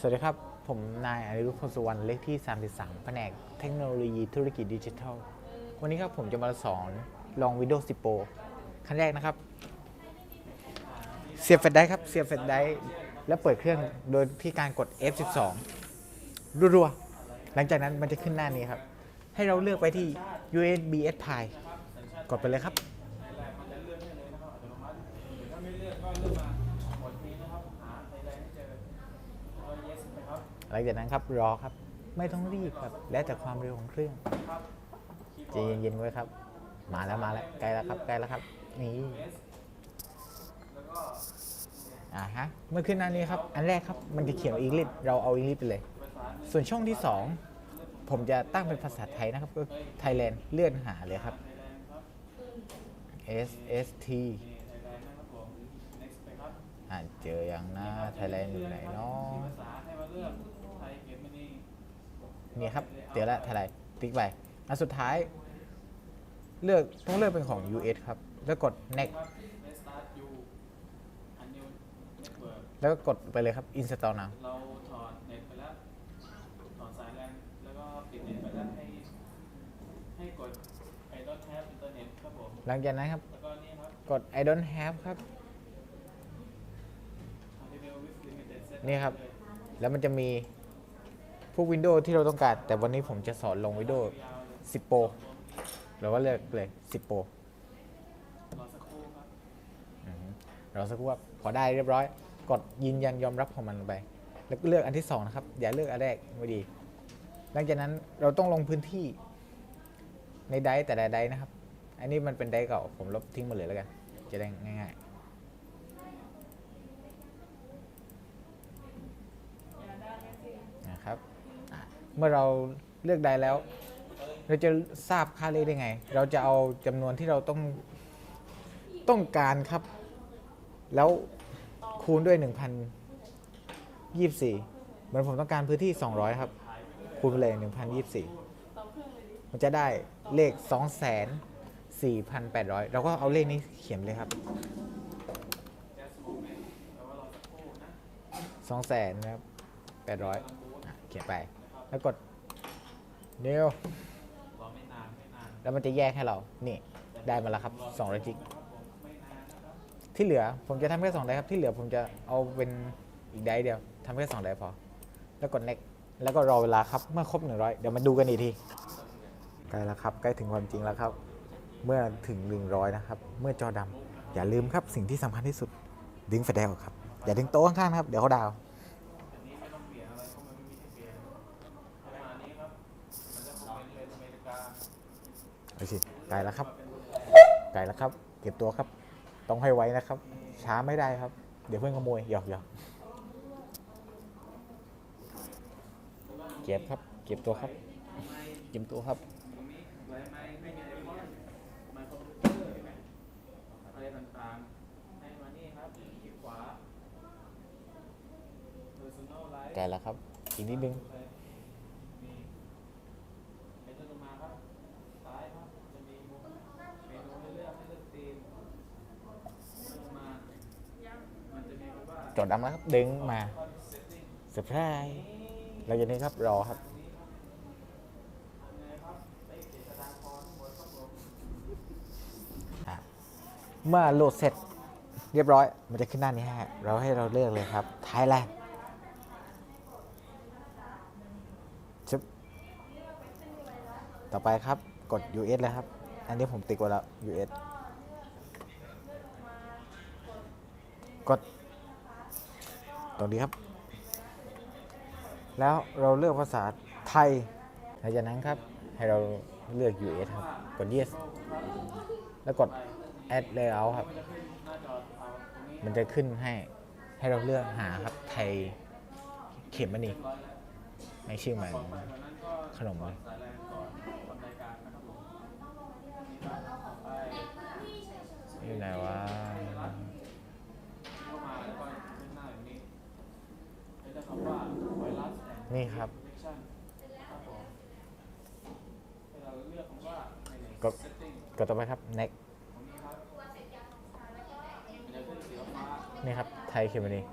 สวัสดีครับ ผมนายอนิรุทธพลสุวรรณเลขที่ 33 แผนกเทคโนโลยีธุรกิจดิจิทัล วันนี้ครับผมจะมาสอนลอง Windows 10 Pro ขั้นแรกนะครับ เสียบแฟลชไดรฟ์ครับ เสียบแฟลชไดรฟ์แล้วเปิดเครื่องโดยที่การกด F12 รัวๆ หลังจากนั้นมันจะขึ้นหน้านี้ครับ ให้เราเลือกไปที่ USB S Pi กดไปเลยครับ หลังจากนั้นครับรอครับ ไม่ต้องรีบครับ แล้วแต่ความเร็วของเครื่องใจเย็นๆไว้ครับ มาแล้วมาแล้วใกล้แล้วครับใกล้แล้วครับ นี่อ่าฮะเมื่อขึ้นหน้านี้ครับ อันแรกครับมันจะเขียนอังกฤษเราเอาอังกฤษไปเลย ส่วนช่องที่ 2 ผมจะตั้งเป็นภาษาไทยนะครับ ก็ไทยแลนด์เลื่อนหาเลยครับ S S T อ่านเจออยังนะไทยแลนด์อยู่ไหนเนาะ นี่ครับเจอแล้วไทยแลนด์ติ๊กไปอันสุดท้าย เลือกต้องเลือกเป็นของ US ครับ แล้วกด next แล้วก็กดไปเลยครับ install now เราถอดเน็ตไปแล้วถอดสายแลนแล้วก็ปิดเน็ตไปแล้วให้ให้กดไอดอทแท็บอินเทอร์เน็ตครับผมหลังจากนั้นครับ แล้วก็นี่ครับกด I don't have ครับ Continue with limited set นี่ครับ แล้วมันจะมีพ วก Windows ที่เราต้องการ แต่วันนี้ผมจะสอนลง Windows 10 Pro เราก็เลือกเลย 10 Pro เราสักครู่ว่าพอได้เรียบร้อย กดยืนยันยอมรับของมันลงไป แล้วก็เลือกอันที่สองนะครับ อย่าเลือกอันแรกไม่ดี หลังจากนั้นเราต้องลงพื้นที่ในไดแต่ละไดนะครับ อันนี้มันเป็นไดเก่า ผมลบทิ้งหมดเลยแล้วกัน จะได้ง่ายๆนะครับ เมื่อเราเลือกไดร์แล้ว เราจะทราบค่าเลขได้ไง เราจะเอาจำนวนที่เราต้องต้องการครับ แล้วคูณด้วย 1,024เหมือนผมต้องการพื้นที่ 200 ครับ คูณไปเลย1,024 มันจะได้เลข2,4,800 เราก็เอาเลขนี้เขียนเลยครับ 2แสนนะครับ800อะเขียนไป แล้วกดเดียวแล้วมันจะแยกให้เรา นี่ ได้มาแล้วครับ200จิก ที่เหลือผมจะทำแค่2ไดครับ ที่เหลือผมจะเอาเป็นอีกไดเดียวทำแค่2ไดพอ แล้วกด next แล้วก็รอเวลาครับ เมื่อครบ 100 เดี๋ยวมาดูกันอีกทีใกล้แล้วครับ ใกล้ถึงความจริงแล้วครับ เมื่อถึง 100 นะครับ เมื่อจอดำอย่าลืมครับสิ่งที่สำคัญที่สุด ดึงไฟแดงออกครับ อย่าดึงโต๊ะข้างๆนะครับ เดี๋ยวเขาดาว โอเคไกลแล้วครับ ไกลแล้วครับ เก็บตัวครับ ต้องให้ไว้นะครับ ช้าไม่ได้ครับ เดี๋ยวเพื่อนขโมยหยอกหยอกเก็บครับ เก็บตัวครับ เก็บตัวครับตรงนี้ไว้ไม่ไม่มีไอคอนไม จอดำแล้วครับดึงมาเซอร์ไพรส์เราจะนี้ครับรอครับไงครับไปเขียนกรอครับเมื่อโหลดเสร็จเรียบร้อย มันจะขึ้นหน้านี้ฮะ เราให้เราเลือกเลยครับ Thailand ชึบต่อไปครับกด US เลยครับ อันนี้ผมติ๊กไว้แล้ว US กด ตรงนี้ครับ แล้วเราเลือกภาษาไทยหลังจากนั้นครับ ให้เราเลือก US ครับ กด yes แล้วกด add layout ครับ มันจะขึ้นให้ให้เราเลือกหาครับ ไทยเข็มมันนี่ไม่ชื่อมือนขนมเลย สายแรงก่อนทำรายการนะครับผมนี่ครับต่อไป อยู่ไหนวะ เข้ามาแล้วก็ขึ้นหน้าแบบนี้แล้วจะคำว่าไวรัสแอ นด์นี่ครับอินเฟคชั่นครับผมให้เราเลือกคำว่าในไหนก็ setting กดต่อไปครับ next ตรงนี้ครับมันจะขึ้นสีฟ้านี่ครับ ไทยเข็มมันนี่